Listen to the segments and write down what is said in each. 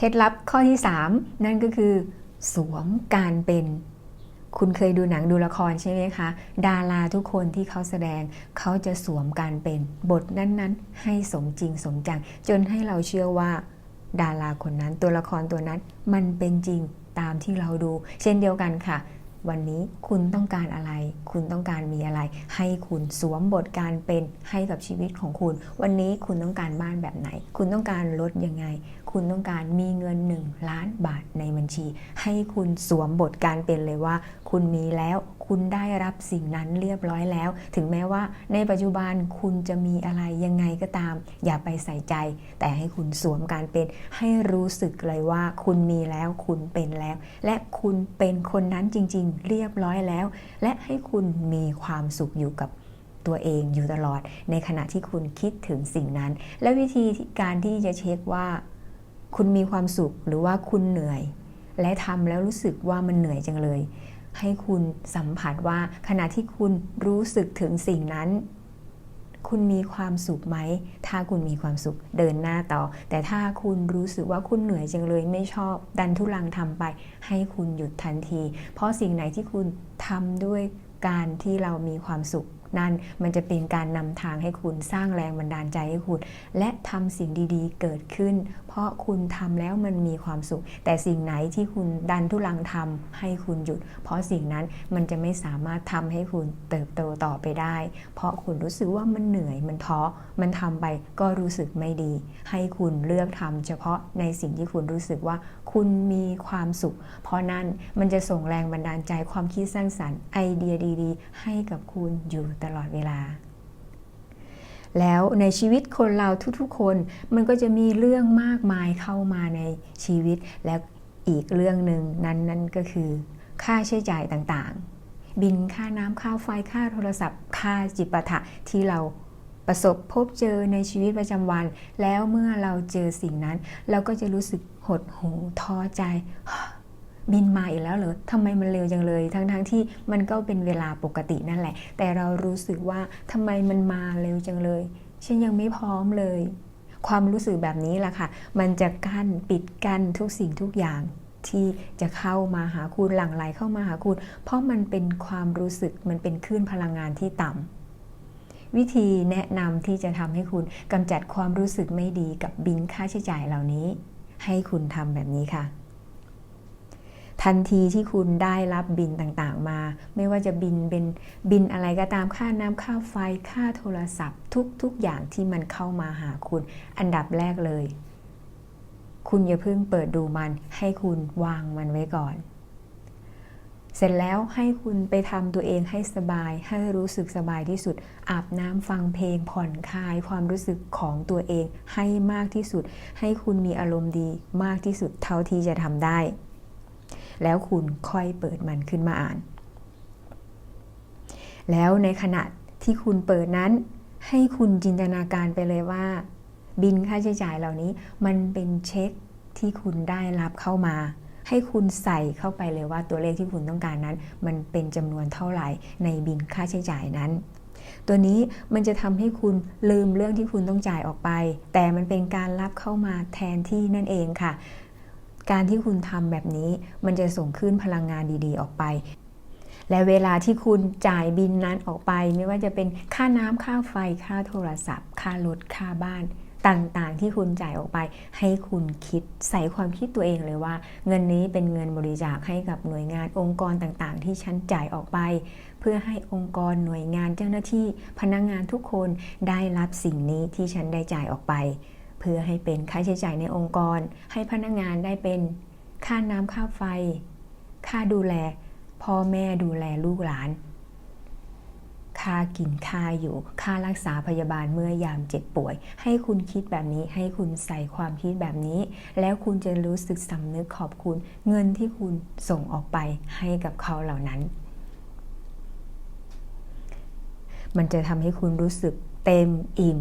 เคล็ดลับข้อที่ 3 นั่นก็คือ สวมการเป็น คุณเคยดูหนังดูละครใช่ไหมคะ ดาราทุกคนที่เขาแสดงเขาจะสวมการเป็น บทนั้นๆ ให้สมจริงสมจัง จนให้เราเชื่อว่า ดาราคนนั้นตัวละครตัวนั้นมันเป็นจริงตามที่เราดู เช่นเดียวกันค่ะ วันนี้คุณต้องการอะไร คุณต้องการมีอะไร ให้คุณสวมบทการเป็นให้กับชีวิตของคุณ วันนี้คุณต้องการบ้านแบบไหน คุณต้องการรถยังไง คุณต้องการมีเงิน 1 ล้านบาทในบัญชี ให้คุณสวมบทการเป็นเลยว่า คุณมีแล้ว คุณได้รับสิ่งนั้นเรียบร้อยแล้ว ถึงแม้ว่าในปัจจุบันคุณจะมีอะไรยังไงก็ตาม อย่าไปใส่ใจ แต่ให้คุณสวมการเป็นให้รู้สึกเลยว่า คุณมีแล้วคุณเป็นแล้ว และคุณเป็นคนนั้นจริง ๆ เรียบร้อยแล้ว และให้คุณมีความสุขอยู่กับตัวเองอยู่ตลอด ในขณะที่คุณคิดถึงสิ่งนั้น และวิธีการที่จะเช็คว่า คุณมีความสุขหรือว่าคุณเหนื่อย และทำแล้วรู้สึกว่ามันเหนื่อยจังเลย ให้คุณสัมผัสว่าขณะที่คุณรู้สึกถึงสิ่งนั้น คุณมีความสุขไหม ถ้าคุณมีความสุขเดินหน้าต่อ แต่ถ้าคุณรู้สึกว่าคุณเหนื่อยจังเลยไม่ชอบ ดันทุลังทำไป ให้คุณหยุดทันที เพราะสิ่งไหนที่คุณทำด้วยการที่เรามีความสุข นั่นมันจะเป็นการนำทางให้คุณสร้างแรงบันดาลใจให้คุณ และทำสิ่งดีๆ เกิดขึ้น เพราะคุณทำแล้วมันมีความสุข แต่สิ่งไหนที่คุณดันทุลังทำให้คุณหยุด เพราะสิ่งนั้นมันจะไม่สามารถทำให้คุณเติบโตต่อไปได้ เพราะคุณรู้สึกว่ามันเหนื่อยมันท้อมันทำไปก็รู้สึกไม่ดี ให้คุณเลือกทำเฉพาะในสิ่งที่คุณรู้สึกว่าคุณมีความสุข เพราะนั่นมันจะส่งแรงบันดาลใจความคิดสร้างสรรค์ไอเดียดี ๆ ให้กับคุณอยู่ตลอดเวลา แล้วในชีวิตคนเราทุกๆ คนมันก็จะมีเรื่องมากมายเข้ามาในชีวิต และอีกเรื่องหนึ่งนั้นนั่นก็คือค่าใช้จ่ายต่างๆ บินค่าน้ำค่าไฟค่าโทรศัพท์ ค่าจิปาถะที่เราประสบพบเจอในชีวิตประจำวัน แล้วเมื่อเราเจอสิ่งนั้น เราก็จะรู้สึกหดหู่ท้อใจ บินมาอีกแล้วเหรอทำไมมันเร็วจังเลย ทั้งๆทที่มันก็เป็นเวลาปกตินั่นแหละ แต่เรารู้สึกว่าทำไมมันมาเร็วจังเลย ฉันยังไม่พร้อมเลย ความรู้สึกแบบนี้แหละค่ะ มันจะกั้นปิดกั้นทุกสิ่งทุกอย่างที่จะเข้ามาหาคุณหลั่งไหลเข้ามาหาคุณ เพราะมันเป็นความรู้สึกมันเป็นคลื่นพลังงานที่ต่ำวิธีแนะนำที่จะทำให้คุณกำจัดความรู้สึกไม่ดีกับบินค่าใช้จ่ายเหล่านี้ ให้คุณทำแบบนี้ค่ะ ทันทีที่คุณได้รับบินต่างๆมา ไม่ว่าจะบินเป็นบินอะไรก็ตามค่าน้ำค่าไฟค่าโทรศัพท์ ทุกๆอย่างที่มันเข้ามาหาคุณ อันดับแรกเลย คุณอย่าเพิ่งเปิดดูมันให้คุณวางมันไว้ก่อน เสร็จแล้วให้คุณไปทำตัวเองให้สบาย ให้รู้สึกสบายที่สุด อาบน้ำฟังเพลงผ่อนคลายความรู้สึกของตัวเองให้มากที่สุด ให้คุณมีอารมณ์ดีมากที่สุดเท่าที่จะทำได้ แล้วคุณค่อยเปิดมันขึ้นมาอ่าน แล้วในขณะที่คุณเปิดนั้น ให้คุณจินตนาการไปเลยว่า บินค่าใช้จ่ายเหล่านี้ มันเป็นเช็คที่คุณได้รับเข้ามา ให้คุณใส่เข้าไปเลยว่าตัวเลขที่คุณต้องการนั้น มันเป็นจำนวนเท่าไหร่ในบินค่าใช้จ่ายนั้นตัวนี้มันจะทำให้คุณลืมเรื่องที่คุณต้องจ่ายออกไป แต่มันเป็นการรับเข้ามาแทนที่นั่นเองค่ะ การที่คุณทำแบบนี้มันจะส่งขึ้นพลังงานดีๆ ออกไป และเวลาที่คุณจ่ายบินนั้นออกไป ไม่ว่าจะเป็นค่าน้ำค่าไฟ ค่าโทรศัพท์ ค่ารถค่าบ้านต่างๆ ที่คุณจ่ายออกไป ให้คุณคิดใส่ความคิดตัวเองเลยว่า เงินนี้เป็นเงินบริจาคให้กับหน่วยงานองค์กรต่างๆ ที่ฉันจ่ายออกไป เพื่อให้องค์กรหน่วยงานเจ้าหน้าที่ พนักงงานทุกคนได้รับสิ่งนี้ที่ฉันได้จ่ายออกไป เพื่อให้เป็นค่าใช้จ่ายในองค์กร ให้พนักงานได้เป็นค่าน้ำค่าไฟ ค่าดูแล พ่อแม่ดูแลลูกหลาน ค่ากินค่าอยู่ ค่ารักษาพยาบาลเมื่อยามเจ็บป่วย ให้คุณคิดแบบนี้ ให้คุณใส่ความคิดแบบนี้ แล้วคุณจะรู้สึกสำนึกขอบคุณ เงินที่คุณส่งออกไปให้กับเขาเหล่านั้น มันจะทำให้คุณรู้สึกเต็มอิ่ม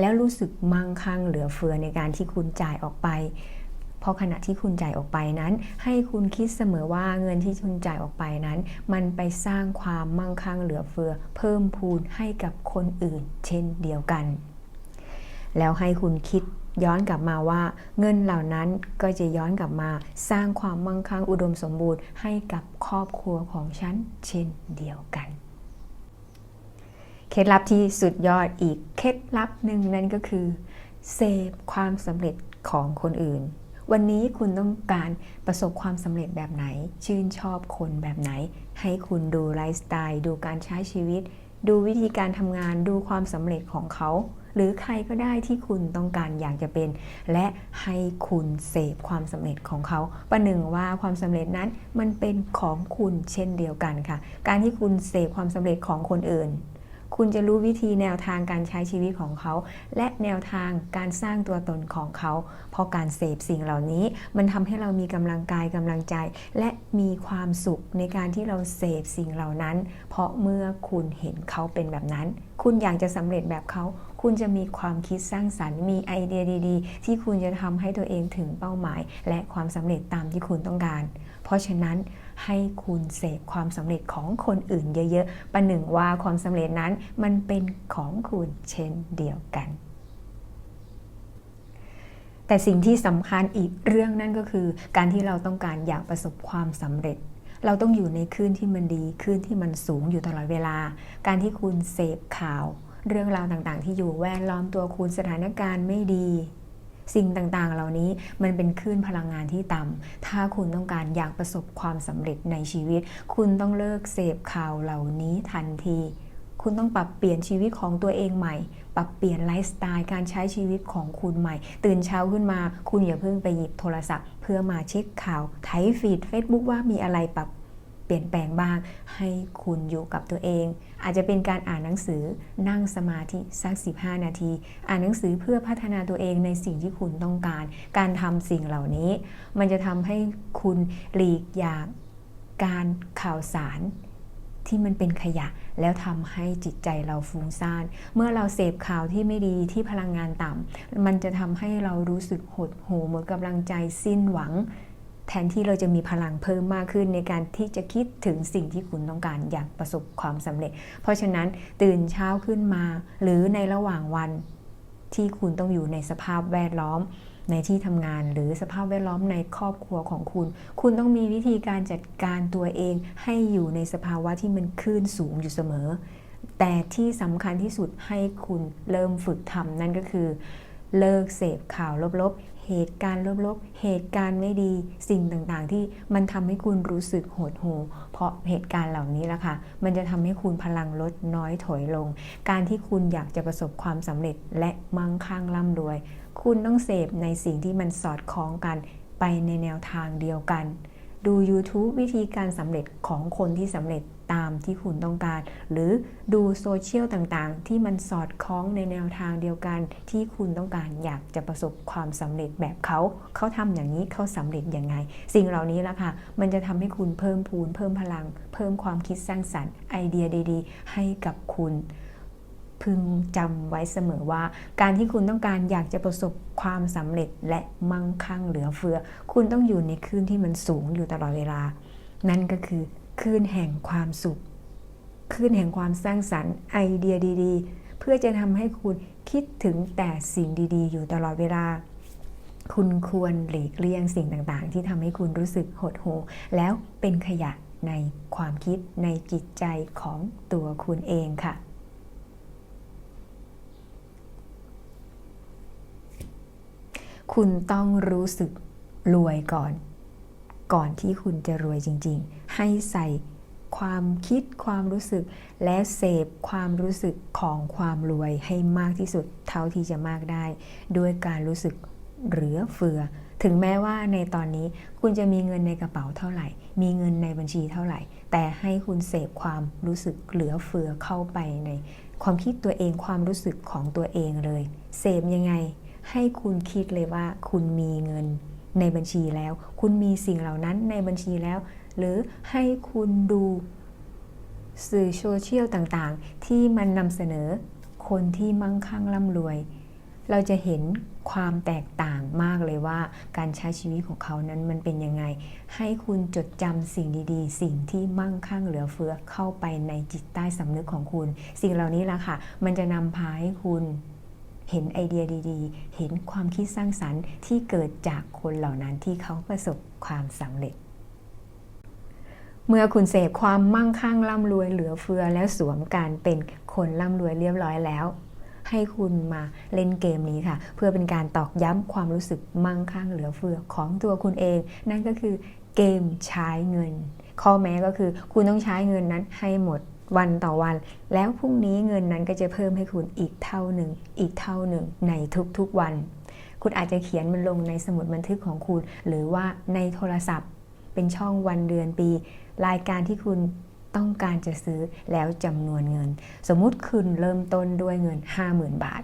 แล้วรู้สึกมั่งคั่งเหลือเฟือในการที่คุณจ่ายออกไปเพราะขณะที่คุณจ่ายออกไปนั้น ให้คุณคิดเสมอว่าเงินที่คุณจ่ายออกไปนั้น มันไปสร้างความมั่งคั่งเหลือเฟือ เพิ่มพูนให้กับคนอื่น เช่นเดียวกัน แล้วให้คุณคิดย้อนกลับมาว่า เงินเหล่านั้นก็จะย้อนกลับมา สร้างความมั่งคั่งอุดมสมบูรณ์ให้กับครอบครัวของฉันเช่นเดียวกัน เคล็ดลับที่สุดยอดอีกเคล็ดลับหนึ่งนั่นก็คือ เสพความสำเร็จของคนอื่น วันนี้คุณต้องการประสบความสำเร็จแบบไหน ชื่นชอบคนแบบไหน ให้คุณดูไลฟ์สไตล์ ดูการใช้ชีวิต ดูวิธีการทำงานดูความสำเร็จของเขา หรือใครก็ได้ที่คุณต้องการอยากจะเป็น และให้คุณเสพความสำเร็จของเขา ประหนึ่งว่าความสำเร็จนั้นมันเป็นของคุณเช่นเดียวกันค่ะ การที่คุณเสพความสำเร็จของคนอื่น คุณจะรู้วิธีแนวทางการใช้ชีวิตของเขา และแนวทางการสร้างตัวตนของเขา เพราะการเสพสิ่งเหล่านี้ มันทำให้เรามีกำลังกายกำลังใจ และมีความสุขในการที่เราเสพสิ่งเหล่านั้น เพราะเมื่อคุณเห็นเขาเป็นแบบนั้น คุณอยากจะสำเร็จแบบเขา คุณจะมีความคิดสร้างสรรค์ มีไอเดียดีๆ ที่คุณจะทำให้ตัวเองถึงเป้าหมาย และความสำเร็จตามที่คุณต้องการ เพราะฉะนั้น ให้คุณเสพความสำเร็จของคนอื่นเยอะๆ ประหนึ่งว่าความสำเร็จนั้นมันเป็นของคุณเช่นเดียวกันแต่สิ่งที่สำคัญอีกเรื่องนั่นก็คือ การที่เราต้องการอยากประสบความสำเร็จ เราต้องอยู่ในคลื่นที่มันดีคลื่นที่มันสูงอยู่ตลอดเวลา การที่คุณเสพข่าว เรื่องราวต่างๆ ที่อยู่แวดล้อมตัวคุณสถานการณ์ไม่ดี สิ่งต่างๆ เหล่านี้มันเป็นคลื่นพลังงานที่ต่ำถ้าคุณต้องการอยากประสบความสำเร็จในชีวิต คุณต้องเลิกเสพข่าวเหล่านี้ทันที คุณต้องปรับเปลี่ยนชีวิตของตัวเองใหม่ ปรับเปลี่ยนไลฟ์สไตล์การใช้ชีวิตของคุณใหม่ ตื่นเช้าขึ้นมา คุณอย่าเพิ่งไปหยิบโทรศัพท์ เพื่อมาเช็คข่าวไถฟีด Facebook ว่ามีอะไรปรับ เปลี่ยนแปลงบ้าง ให้คุณอยู่กับตัวเอง อาจจะเป็นการอ่านหนังสือนั่งสมาธิสัก 15 นาที อ่านหนังสือเพื่อพัฒนาตัวเองในสิ่งที่คุณต้องการ การทำสิ่งเหล่านี้ มันจะทำให้คุณหลีกอย่างการข่าวสารที่มันเป็นขยะแล้วทำให้จิตใจเราฟุ้งซ่าน เมื่อเราเสพข่าวที่ไม่ดีที่พลังงานต่ำมันจะทำให้เรารู้สึกหดหู่หมดกำลังใจสิ้นหวัง แทนที่เราจะมีพลังเพิ่มมากขึ้นในการที่จะคิดถึงสิ่งที่คุณต้องการอยากประสบความสำเร็จ เพราะฉะนั้นตื่นเช้าขึ้นมา หรือในระหว่างวันที่คุณต้องอยู่ในสภาพแวดล้อมในที่ทำงานหรือสภาพแวดล้อมในครอบครัวของคุณ คุณต้องมีวิธีการจัดการตัวเองให้อยู่ในสภาวะที่มันคลื่นสูงอยู่เสมอ แต่ที่สำคัญที่สุดให้คุณเริ่มฝึกทำนั่นก็คือ เลิกเสพข่าวลบๆ เหตุการณ์ลบๆ เหตุการณ์ไม่ดี สิ่งต่างๆ ที่มันทำให้คุณรู้สึกโหดหูเพราะเหตุการณ์เหล่านี้แหละค่ะ มันจะทำให้คุณพลังลดน้อยถอยลง การที่คุณอยากจะประสบความสำเร็จและมั่งคั่งร่ำรวย คุณต้องเสพในสิ่งที่มันสอดคล้องกันไปในแนวทางเดียวกัน ดู YouTube วิธีการสำเร็จของคนที่สำเร็จตามที่คุณต้องการ หรือดูโซเชียลต่างๆ ที่มันสอดคล้องในแนวทางเดียวกันที่คุณต้องการอยากจะประสบความสำเร็จแบบเขา เขาทำอย่างนี้เขาสำเร็จยังไง สิ่งเหล่านี้ละค่ะ มันจะทำให้คุณเพิ่มพูน เพิ่มพลัง เพิ่มความคิดสร้างสรรค์ไอเดียดีๆ ให้กับคุณ พึงจำไว้เสมอว่า การที่คุณต้องการอยากจะประสบความสำเร็จและมั่งคั่งเหลือเฟือ คุณต้องอยู่ในคลื่นที่มันสูงอยู่ตลอดเวลา นั่นก็คือคลื่นแห่งความสุขคลื่นแห่งความสร้างสรรค์ไอเดียดีๆ เพื่อจะทำให้คุณคิดถึงแต่สิ่งดีๆ อยู่ตลอดเวลา คุณควรหลีกเลี่ยงสิ่งต่างๆ ที่ทำให้คุณรู้สึกหดหู่แล้วเป็นขยะในความคิดในจิตใจของตัวคุณเองค่ะ คุณต้องรู้สึกรวยก่อน ก่อนที่คุณจะรวยจริง ๆ ให้ใส่ความคิดความรู้สึก และเสพความรู้สึกของความรวยให้มากที่สุดเท่าที่จะมากได้ ด้วยการรู้สึกเหลือเฟือ ถึงแม้ว่าในตอนนี้คุณจะมีเงินในกระเป๋าเท่าไหร่ มีเงินในบัญชีเท่าไหร่ แต่ให้คุณเสพความรู้สึกเหลือเฟือเข้าไปในความคิดตัวเองความรู้สึกของตัวเองเลย เสพยังไง ให้คุณคิดเลยว่าคุณมีเงินในบัญชีแล้ว คุณมีสิ่งเหล่านั้นในบัญชีแล้ว หรือให้คุณดูสื่อโซเชียลต่างๆ ที่มันนำเสนอคนที่มั่งคั่งร่ำรวย เราจะเห็นความแตกต่างมากเลยว่าการใช้ชีวิตของเขานั้นมันเป็นยังไง ให้คุณจดจำสิ่งดีๆ สิ่งที่มั่งคั่งเหลือเฟือเข้าไปในจิตใต้สำนึกของคุณ สิ่งเหล่านี้ล่ะค่ะ มันจะนำพาให้คุณ เห็นไอเดียดีๆ เห็นความคิดสร้างสรรค์ที่เกิดจากคนเหล่านั้นที่เขาประสบความสำเร็จ เมื่อคุณเสพความมั่งคั่งร่ำรวยเหลือเฟือแล้วสวมการเป็นคนร่ำรวยเรียบร้อยแล้วให้คุณมาเล่นเกมนี้ค่ะ เพื่อเป็นการตอกย้ำความรู้สึกมั่งคั่งเหลือเฟือของตัวคุณเอง นั่นก็คือเกมใช้เงิน ข้อแม้ก็คือคุณต้องใช้เงินนั้นให้หมด วันต่อวัน แล้วพรุ่งนี้เงินนั้นก็จะเพิ่มให้คุณอีกเท่าหนึ่ง อีกเท่าหนึ่งในทุกๆวัน คุณอาจจะเขียนมันลงในสมุดบันทึกของคุณ หรือว่าในโทรศัพท์ เป็นช่องวันเดือนปี รายการที่คุณต้องการจะซื้อแล้วจำนวนเงิน สมมุติคุณเริ่มต้นด้วยเงิน 50,000 บาท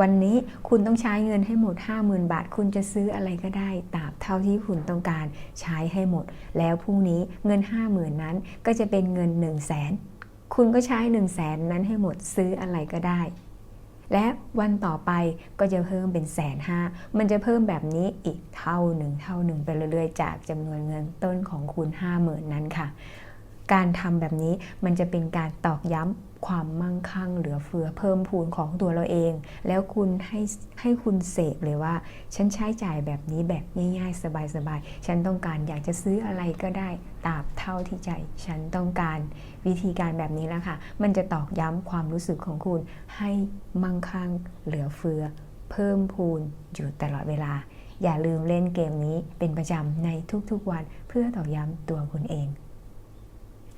วันนี้คุณต้องใช้เงินให้หมด 50,000 บาท คุณจะซื้ออะไรก็ได้ตราบเท่าที่คุณต้องการใช้ให้หมด แล้วพรุ่งนี้เงิน 50,000 นั้นก็จะเป็นเงิน 1 0 0 0 0แสน คุณก็ใช้1 0 0 0 0แสนนั้นให้หมดซื้ออะไรก็ได้ และวันต่อไปก็จะเพิ่มเป็นแสนห้ามันจะเพิ่มแบบนี้อีกเท่าหนึ่งเท่าหนึ่งไปเรื่อยๆ จากจำนวนเงินต้นของคุณ 50,000 นั้นค่ะ การทำแบบนี้มันจะเป็นการตอกย้ำ ความมั่งคั่งเหลือเฟือเพิ่มพูนของตัวเราเอง แล้วคุณให้ให้คุณเสพเลยว่า ฉันใช้จ่ายแบบนี้แบบง่ายๆ สบายๆ ฉันต้องการอยากจะซื้ออะไรก็ได้ตราบเท่าที่ใจ ฉันต้องการวิธีการแบบนี้แล้วค่ะ มันจะตอกย้ำความรู้สึกของคุณให้มั่งคั่งเหลือเฟือ เพิ่มพูนอยู่ตลอดเวลา อย่าลืมเล่นเกมนี้เป็นประจำในทุกๆวันเพื่อตอกย้ำตัวคุณเอง